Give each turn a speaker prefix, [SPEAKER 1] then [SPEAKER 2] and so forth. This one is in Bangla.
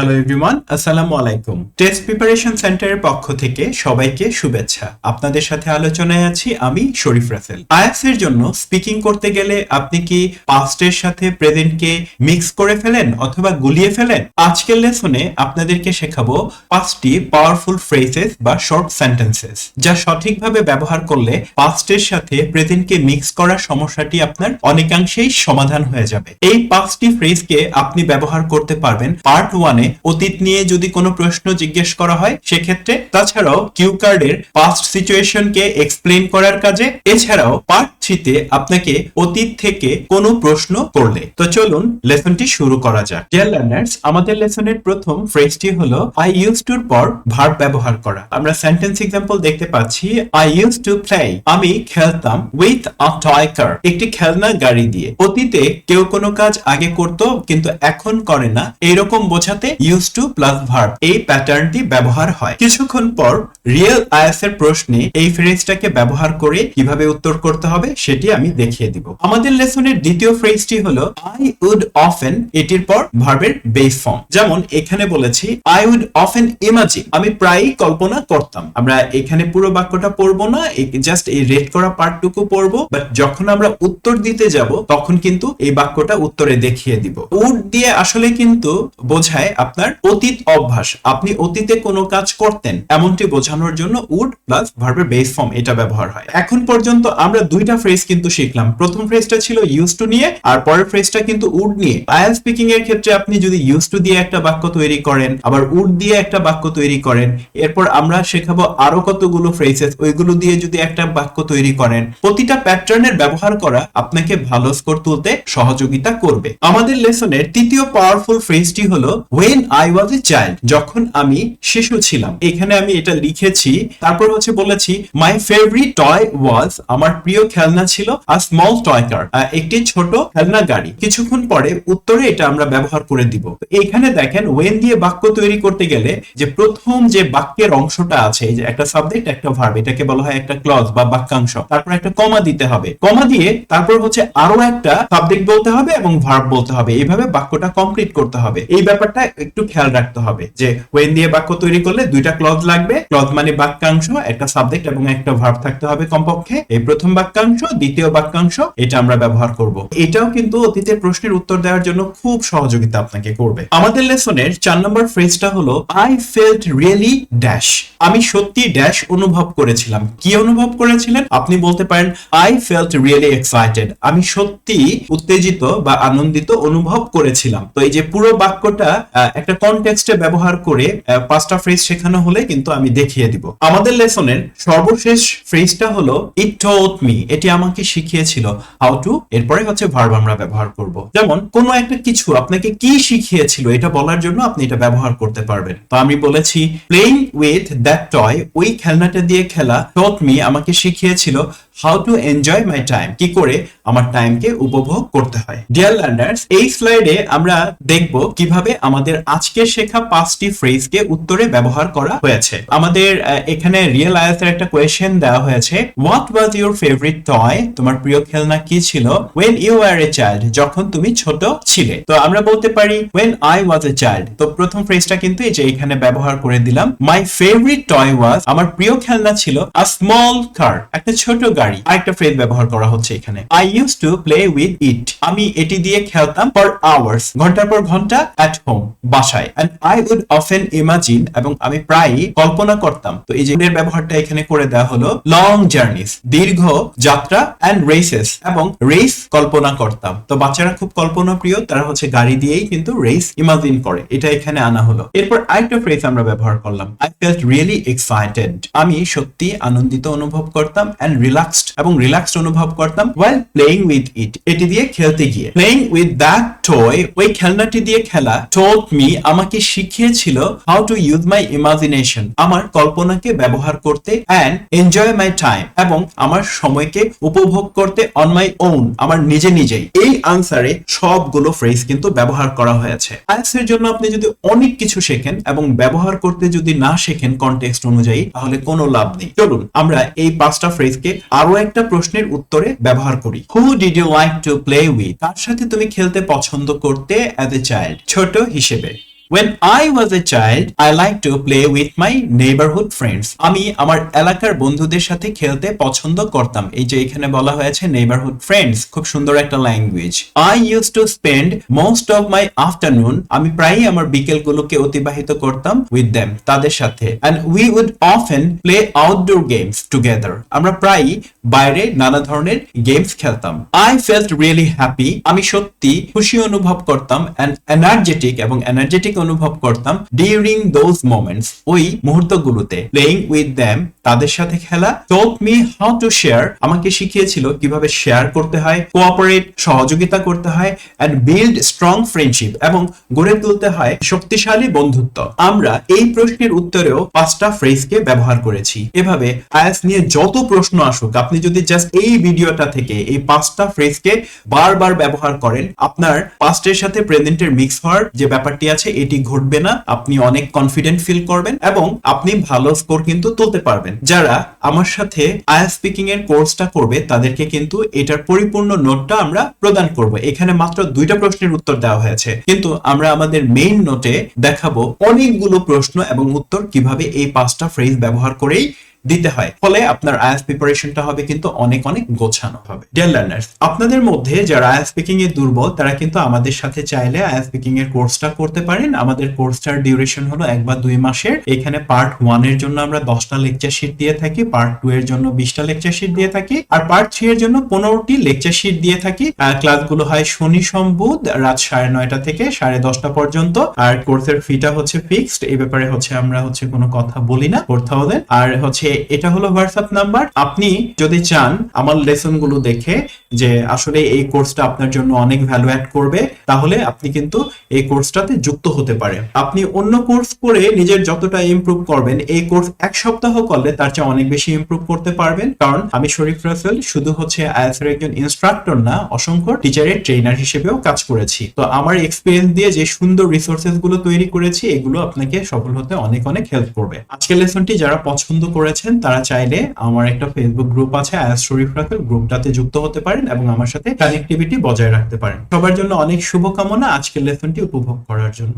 [SPEAKER 1] হ্যালো এভরিওয়ান আসসালামু আলাইকুম টেস্ট প্রিপারেশন সেন্টারের পক্ষ থেকে সবাইকে শুভেচ্ছা। আপনাদের সাথে আলোচনায় আছি আমি শরীফ রাসেল। আয়াস এর জন্য স্পিকিং করতে গেলে আপনি কি পাস্টের সাথে প্রেজেন্টকে মিক্স করে ফেলেন অথবা গুলিয়ে ফেলেন? আজকের লেসনে আপনাদেরকে শেখাবো পাঁচটি পাওয়ারফুল ফ্রেজেস বা শর্ট সেন্টেন্সেস যা সঠিকভাবে ব্যবহার করলে পাস্টের সাথে প্রেজেন্টকে মিক্স করার সমস্যাটি আপনার অনেকাংশেই সমাধান হয়ে যাবে। এই পাঁচটি ফ্রেজকে আপনি ব্যবহার করতে পারবেন পার্ট ওয়ানে অতীত নিয়ে যদি কোনো প্রশ্ন জিজ্ঞেস করা হয়, সেক্ষেত্রে তাছাড়াও কিউ কার্ডের পাস্ট সিচুয়েশনকে এক্সপ্লেন করার কাজে, এছাড়াও পার্ট থ্রিতে আপনাকে অতীত থেকে কোনো প্রশ্ন করলে। তো চলুন লেসনটি শুরু করা যাক। ডিয়ার লার্নার্স আমাদের লেসনের প্রথম ফ্রেজটি হলো আই ইউজ টুর পর ভার্ব ব্যবহার করা। আমরা সেন্টেন্স এক্সাম্পল দেখতে পাচ্ছি আই ইউজ টু প্লে আমি খেলতাম উইথ আ টয় কার একটি খেলনা গাড়ি দিয়ে। অতীতে কেউ কোনো কাজ আগে করত, কিন্তু এখন করে না। এরকম বোঝাতে ইউজ টু প্লাস ভার্ব এই প্যাটার্নটি ব্যবহার হয়। কিছুক্ষণ পর রিয়েল আয়াস এর প্রশ্নে এই ফ্রেজটাকে ব্যবহার করে কীভাবে উত্তর করতে হবে? সেটি আমি দেখিয়ে দিব। আমাদের লেসনের দ্বিতীয় ফ্রেজটি হলো আই উড অফেন এটির পর ভার্বের বেস ফর্ম যেমন এখানে বলেছি আই উড অফেন ইমাজিন আমি প্রায়ই কল্পনা করতাম। আমরা এখানে পুরো বাক্যটা পড়ব না জাস্ট এই রেড করা পার্টটুকু পড়ব বাট যখন আমরা উত্তর দিতে যাব, তখন কিন্তু এই বাক্যটা উত্তরে দেখিয়ে দিব। উড দিয়ে আসলে কিন্তু বোঝায় আপনার অতীত অভ্যাস। আপনি অতীতে কোনো কাজ করতেন, এমনটি বোঝানোর জন্য উড প্লাস ভার্বের বেস ফর্ম এটা ব্যবহার হয়। এখন পর্যন্ত আমরা দুইটা ফ্রেজ কিন্তু শিখলাম। প্রথম ফ্রেজটা ছিল ইউজ টু নিয়ে, আর পরের ফ্রেজটা কিন্তু উড নিয়ে। আয়াল স্পিকিং এর ক্ষেত্রে আপনি যদি ইউজ টু দিয়ে একটা বাক্য তৈরি করেন, আবার উড দিয়ে একটা বাক্য তৈরি করেন, এরপর আমরা শেখাবো আরও কতগুলো ফ্রেজেস ওইগুলো দিয়ে যদি একটা বাক্য তৈরি করেন, প্রতিটা প্যাটার্নের ব্যবহার করা আপনাকে ভালো স্কোর তুলতে সহযোগিতা করবে। আমাদের লেসনের তৃতীয় পাওয়ারফুল ফ্রেজটি হলো when I was a child যখন আমি শিশু ছিলাম। এখানে আমি এটা লিখেছি, তারপর হচ্ছে বলেছি মাই ফেভারিট টয় ওয়াজ আমার প্রিয় খেলনা ছিল, আ স্মল টয় কার একটি ছোট খেলনা গাড়ি। কিছুক্ষণ পরে উত্তরে এটা আমরা ব্যবহার করে দিব। এখানে দেখেন ওয়েন দিয়ে বাক্য তৈরি করতে গেলে যে প্রথম যে বাক্যের অংশটা আছে যে একটা সাবজেক্ট একটা ভার্ব এটাকে বলা হয় একটা ক্লজ বা বাক্যাংশ। তারপর একটা কমা দিতে হবে। কমা দিয়ে তারপর হচ্ছে আরও একটা সাবজেক্ট বলতে হবে এবং ভার্ব বলতে হবে। এইভাবে বাক্যটা কমপ্লিট করতে হবে। এই ব্যাপারটা একটু খেয়াল রাখতে হবে যে ওয়েন দিয়ে বাক্য তৈরি করলে দুইটা ক্লজ লাগবে। ক্লজ মানে বাক্যাংশ, একটা সাবজেক্ট এবং একটা ভার্ব থাকতে হবে কমপক্ষে। এই প্রথম বাক্যাংশ দ্বিতীয় বাক্যাংশ, এটা আমরা ব্যবহার করব। এটাও কিন্তু অতীতের প্রশ্নের উত্তর দেওয়ার জন্য খুব সহযোগিতা আপনাকে করবে। আমাদের লেসনের চার নম্বর ফ্রেজটা হলো আই ফেল্ট রিয়েলি ড্যাশ আমি সত্যি ড্যাশ অনুভব করেছিলাম। কি অনুভব করেছিলেন? আপনি বলতে পারেন আই ফেল্ট রিয়েলি এক্সাইটেড আমি সত্যি উত্তেজিত বা আনন্দিত অনুভব করেছিলাম। তো এই যে পুরো বাক্যটা একটা কনটেক্সটে ব্যবহার করে পাঁচটা ফ্রেজ শেখানো হলে কিন্তু আমি দেখিয়ে দিব। আমাদের লেসনের সর্বশেষ ফ্রেজটা হলো ইট টোট মি এটি আমাকে শিখিয়েছিল? হাউ টু এরপরে হচ্ছে ভার্ব আমরা ব্যবহার করব। যেমন, কোনো একটা কিছু আপনাকে কি শিখিয়েছিল, এটা বলার জন্য আপনি এটা ব্যবহার করতে পারবেন। তো আমি বলেছি প্লেইং উইথ দ্যাট টয় ওই খেলনাটা দিয়ে খেলা টট মি আমাকে শিখিয়েছিল how to enjoy my time কি করে আমার টাইমকে উপভোগ করতে হয়? ডিয়ার লার্নার্স এই স্লাইডে আমরা দেখব কীভাবে আমাদের আজকে শেখা পাঁচটি ফ্রেজকে উত্তরে ব্যবহার করা হয়েছে। আমাদের এখানে রিয়েল আয়াসের একটা কোয়েশ্চেন দেওয়া হয়েছে। What was your favourite toy তোমার প্রিয় খেলনা কি ছিল? When you are a child যখন তুমি ছোট ছিলে। তো আমরা বলতে পারি when I was a child তো প্রথম ফ্রেজটা কিন্তু এই যে এখানে ব্যবহার করে দিলাম। মাই ফেভারিট টয় ওয়াজ আমার প্রিয় খেলনা ছিল আ স্মল কার একটা ছোট গাড়ি। আরেকটা ফ্রেজ ব্যবহার করা হচ্ছে এখানে। I use to play with it আমি এটি দিয়ে খেলতাম ফর আওয়ার্স ঘণ্টার পর ঘণ্টা অ্যাট হোম বাসায়। And I would often imagine এবং আমি প্রায়ই কল্পনা করতাম, তো এই যে এর ব্যবহারটা এখানে করে দেওয়া হলো লং জার্নিস দীর্ঘ যাত্রা এন্ড রেসেস এবং রেস কল্পনা করতাম। তো বাচ্চারা খুব কল্পনা প্রিয় তারা হচ্ছে গাড়ি দিয়েই কিন্তু রেস ইমাজিন করে। এটা এখানে আনা হলো। এরপর আরেকটা ফ্রেজ আমরা ব্যবহার করলাম। আই ফেল্ট রিয়েলি এক্সাইটেড আমি সত্যি আনন্দিত অনুভব করতাম এন্ড রিল্যাক্সড এবং রিল্যাক্সড অনুভব করতাম ওয়াইল প্লেইং উইথ ইট এটি দিয়ে খেলতে গিয়ে। প্লেইং উইথ দ্যাট টয় ওই খেলনাটি দিয়ে খেলা টোল্ড মি আমাকে শিখিয়েছিল how to use my imagination আমার কল্পনাকে ব্যবহার করতে অ্যান্ড এনজয় মাই টাইম এবং আমার সময়কে উপভোগ করতে অন মাই ওন আমার নিজে নিজেই। এই আনসারে সবগুলো ফ্রেজ কিন্তু ব্যবহার করা হয়েছে। আয়াসের জন্য আপনি যদি অনেক কিছু শেখেন এবং ব্যবহার করতে যদি না শেখেন কনটেক্সট অনুযায়ী, তাহলে কোনো লাভ নেই। চলুন, আমরা এই পাঁচটা ফ্রেজকে আরও একটা প্রশ্নের উত্তরে ব্যবহার করি। Who did you like to play with কার সাথে তুমি খেলতে পছন্দ করতে অ্যাজ এ চাইল্ড ছোট হিসেবে। When I was a child, I like to play with my neighborhood friends. আমি আমার এলাকার বন্ধুদের সাথে খেলতে পছন্দ করতাম। এই যে এখানে বলা হয়েছে নেইবারহুড ফ্রেন্ডস খুব সুন্দর একটা language I use to spend most of my afternoon আমি প্রায়ই আমার বিকেলগুলোকে অতিবাহিত করতাম উইথ দেম তাদের সাথে। And we would often play outdoor games together আমরা প্রায়ই বাইরে নানা ধরনের গেমস খেলতাম। আই ফেল্ট রিয়েলি হ্যাপি আমি সত্যি খুশি অনুভব করতাম। অ্যান্ড এনার্জেটিক এবং এনার্জেটিক অনুভব করতাম ডিউরিং দোজ মোমেন্টস ওই মুহূর্তগুলোতে প্লেইং উইথ দ্যাম তাদের সাথে খেলা। টোক মি হাউ টু শেয়ার আমাকে শিখিয়েছিল কীভাবে শেয়ার করতে হয় কোঅপারেট সহযোগিতা করতে হয় অ্যান্ড বিল্ড স্ট্রং ফ্রেন্ডশিপ এবং গড়ে তুলতে হয় শক্তিশালী বন্ধুত্ব। আমরা এই প্রশ্নের উত্তরেও পাঁচটা ফ্রেজকে ব্যবহার করেছি। এভাবে আয়াস নিয়ে যত প্রশ্ন আসুক, আপনি যদি জাস্ট এই ভিডিওটা থেকে এই পাঁচটা ফ্রেজকে বারবার ব্যবহার করেন, আপনার পাস্টের সাথে প্রেজেন্টের মিক্স হওয়ার যে ব্যাপারটি আছে, এটি ঘটবে না। আপনি অনেক কনফিডেন্ট ফিল করবেন এবং আপনি ভালো স্কোর কিন্তু তুলতে পারবেন। যারা আমার সাথে আয়া স্পিকিং এর কোর্সটা করবে, তাদেরকে কিন্তু এটার পরিপূর্ণ নোটটা আমরা প্রদান করব। এখানে মাত্র দুইটা প্রশ্নের উত্তর দেওয়া হয়েছে। কিন্তু আমরা আমাদের মেইন নোটে দেখাবো অনেকগুলো প্রশ্ন এবং উত্তর কীভাবে এই পাঁচটা ফ্রেজ ব্যবহার করেই দিতে হয়। ফলে আপনার আয়াস প্রিপারেশনটা হবে কিন্তু অনেক অনেক গোছানো হবে। ডিয়ার লার্নার্স আপনাদের মধ্যে যারা আয়াস স্পিকিং এ দুর্বল, তারা কিন্তু আমাদের সাথে চাইলে আয়াস স্পিকিং এর কোর্সটা করতে পারেন। আমাদের কোর্সটার ডিউরেশন হলো এক বা দুই মাসের। এখানে পার্ট ওয়ানের জন্য আমরা দশটা লেকচার শিট দিয়ে থাকি পার্ট টু এর জন্য বিশটা লেকচার শিট দিয়ে থাকি, আর পার্ট থ্রি এর জন্য পনেরোটি লেকচার শিট দিয়ে থাকি। ক্লাসগুলো হয় শনি সোম বুধ রাত সাড়ে নয়টা থেকে সাড়ে দশটা পর্যন্ত। আর কোর্সের ফিটা হচ্ছে ফিক্সড এই ব্যাপারে হচ্ছে আমরা হচ্ছে কোনো কথা বলি না, করতে হবে। আর হচ্ছে এটা হলো হোয়াটসঅ্যাপ নাম্বার আপনি যদি চান আমার লেসনগুলো দেখে যে আসলে এই কোর্সটা আপনার জন্য অনেক ভ্যালু অ্যাড করবে, তাহলে আপনি কিন্তু এই কোর্সটাতে যুক্ত হতে পারেন। আপনি অন্য কোর্স করে নিজের যতটা ইমপ্রুভ করবেন, এই কোর্স এক সপ্তাহ করলে তার চেয়ে অনেক বেশি ইমপ্রুভ করতে পারবেন। কারণ আমি শরীফ রাসেল, শুধু হচ্ছে আইএস এর একজন ইনস্ট্রাক্টর না, অসংখ্য টিচারের ট্রেনার হিসেবেও কাজ করেছি। তো আমার এক্সপিরিয়েন্স দিয়ে যে সুন্দর রিসোর্সেসগুলো তৈরি করেছি, এগুলো আপনাকে সফল হতে অনেক অনেক হেল্প করবে। আজকের লেসনটি যারা পছন্দ করেছেন, তারা চাইলে আমার একটা ফেসবুক গ্রুপ আছে আয়াস শরীফ রাসেল গ্রুপটাতে যুক্ত হতে পারেন এবং আমার সাথে কানেক্টিভিটি বজায় রাখতে পারেন। সবার জন্য অনেক শুভকামনা আজকের লেসনটি উপভোগ করার জন্য।